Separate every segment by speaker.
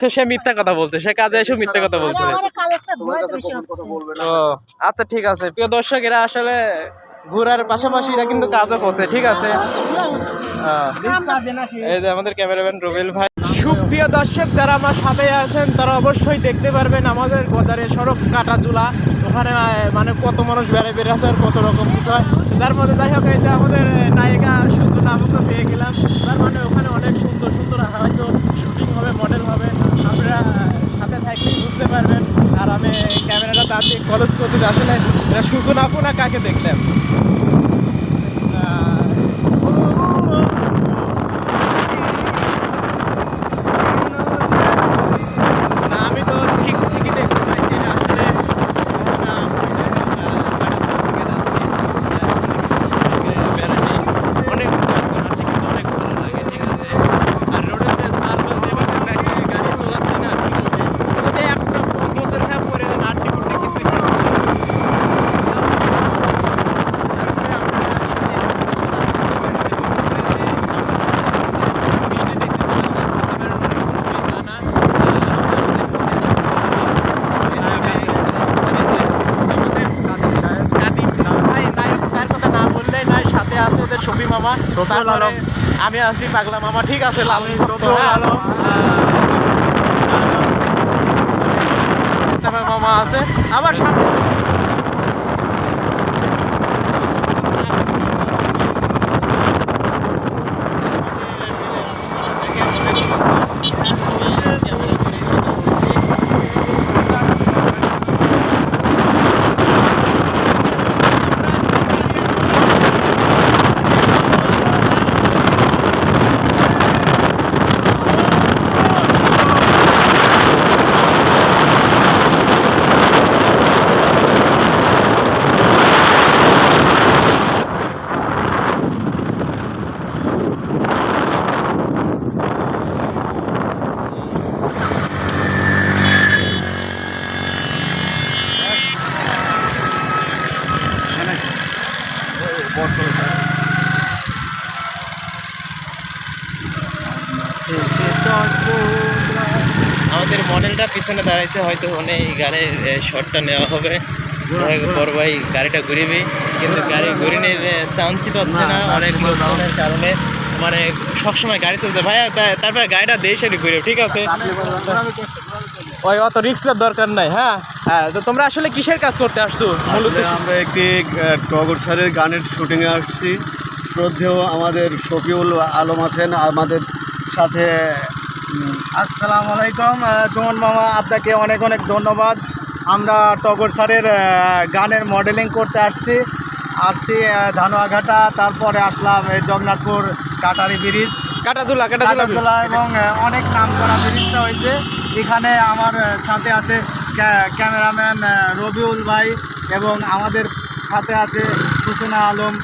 Speaker 1: তো সে মিথ্যা কথা বলছে সে কাজে এসে মিথ্যা কথা বলছে। ও আচ্ছা ঠিক আছে। প্রিয় দর্শক এরা আসলে ঘোরার পাশাপাশি এরা কিন্তু কাজও করছে ঠিক আছে? আহ, এই যে আমাদের ক্যামেরাম্যান রুবেল ভাই। সুপ্রিয় দর্শক যারা আমার সাথে আছেন তারা অবশ্যই দেখতে পারবেন আমাদের বাজারে সড়ক কাটা চুলা ওখানে মানে কত মানুষ বেড়ে বেড়ে আছে আর কত রকম কিছু হয় তার মধ্যে যাই হোক এই যে আমাদের নায়িকা সুজনা আপুকে পেয়ে গেলাম তার মানে ওখানে অনেক সুন্দর সুন্দর হয়তো শুটিং হবে মডেল হবে আপনারা সাথে থাকলেই বুঝতে পারবেন আর আমি খরচ কলেজ করতে আসলে এটা আপনা আপু না কাকে দেখলাম না আমি তো ঠিক ঠিকই দেখতে পাইছি এটা আসলে না, অনেক হাঁটছি কিন্তু অনেক ভালো লাগে ঠিক আছে আর রোডের বেশ আর বলতে এভাবে ব্যাকে গাড়ি চালাচ্ছি না ঠিক আছে যদি একটা বছর খারাপ করে দেন আটটি ফুটে কিছুই থাকে না। তারপরে আমরা শফি মামা তারপরে আমি আছি পাগলা মামা ঠিক আছে লাল হ্যাঁ। মামা আছে। আবার সামনে আমাদের মডেলটা পিছনে দাঁড়াইছে হয়তো ওনে এই গাড়ির শটটা নেওয়া হবে। ভাই গাড়িটা ঘুরিবে। কিন্তু গাড়ি ঘুরিনের চান্সই পাচ্ছে না অনেক লোকজনের কারণে মানে সবসময় গাড়ি চলছে। ভাইয়া তারপরে গাড়িটা দেশে ঘুরে ঠিক আছে? ওই অত রিস্কের দরকার নাই হ্যাঁ? হ্যাঁ তো তোমরা আসলে কিসের কাজ করতে আসতো মূলত?
Speaker 2: আমরা একটি টগর স্যারের গানের শুটিংয়ে আসছি। শ্রদ্ধেয় আমাদের শফিউল আলম আছেন আমাদের সাথে
Speaker 3: আসসালামু আলাইকুম সুমন মামা আপনাকে অনেক অনেক ধন্যবাদ। আমরা টগর স্যারের গানের মডেলিং করতে আসছি। আসছি ধানুয়াঘাটা তারপরে আসলাম এই জগন্নাথপুর কাটারি ব্রিজ।
Speaker 1: কাটাতুলা কাটাতলা
Speaker 3: এবং অনেক নাম করা ব্রিজটা হয়েছে। এখানে আমার সাথে আছে ক্যামেরাম্যান রবিউল ভাই এবং আমাদের সাথে আছে সুসনা আলম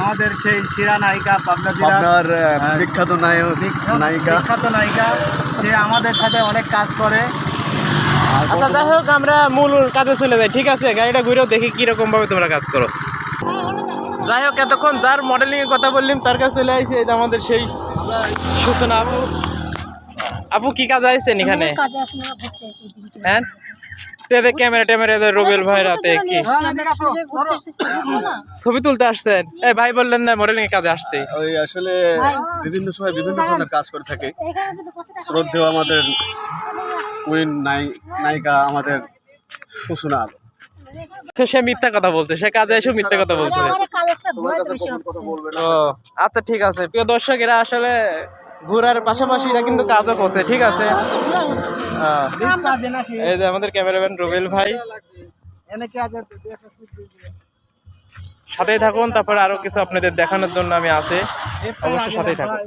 Speaker 3: আমাদের সেই শিরা নায়িকা পাবনা জেলার
Speaker 2: বিখ্যাত নায়ক নায়িকা।
Speaker 3: বিখ্যাত নায়িকা। সে আমাদের সাথে অনেক কাজ করে।
Speaker 1: আচ্ছা যাই হোক আমরা মূল কাজে চলে যাই। ঠিক আছে গাড়িটা ঘুরেও দেখি কীরকম ভাবে তোমরা কাজ করো। যাই হোক এতক্ষণ যার মডেলিং এর কথা বললাম তার কাছে চলে আইসি আমাদের সেই সূচনা আপু কি কাজ আইছেন এখানে হ্যাঁ তো এদের ক্যামেরা ট্যামেরা এদের রুবেল ভাই রাতে কি? ছবি তুলতে আসছেন এই ভাই বললেন না মডেলিং এর কাজে আসছে
Speaker 2: ওই আসলে বিভিন্ন সময় বিভিন্ন ধরনের কাজ করে থাকে শ্রদ্ধেয় আমাদের কুইন নায়িকা আমাদের সুসনা আলম
Speaker 1: তো সে মিথ্যা কথা বলছে সে কাজে এসে মিথ্যা কথা বলছে আচ্ছা ঠিক আছে প্রিয় দর্শক এরা আসলে ঘোরার পাশাপাশি এরা কিন্তু কাজও করছে ঠিক আছে?
Speaker 4: ভয় হচ্ছে।
Speaker 1: আহ, এই যে আমাদের ক্যামেরাম্যান রুবেল ভাই। সাথেই থাকুন তারপর আরও কিছু আপনাদের দেখানোর জন্য আমি আছি অবশ্যই সাথেই থাকুন।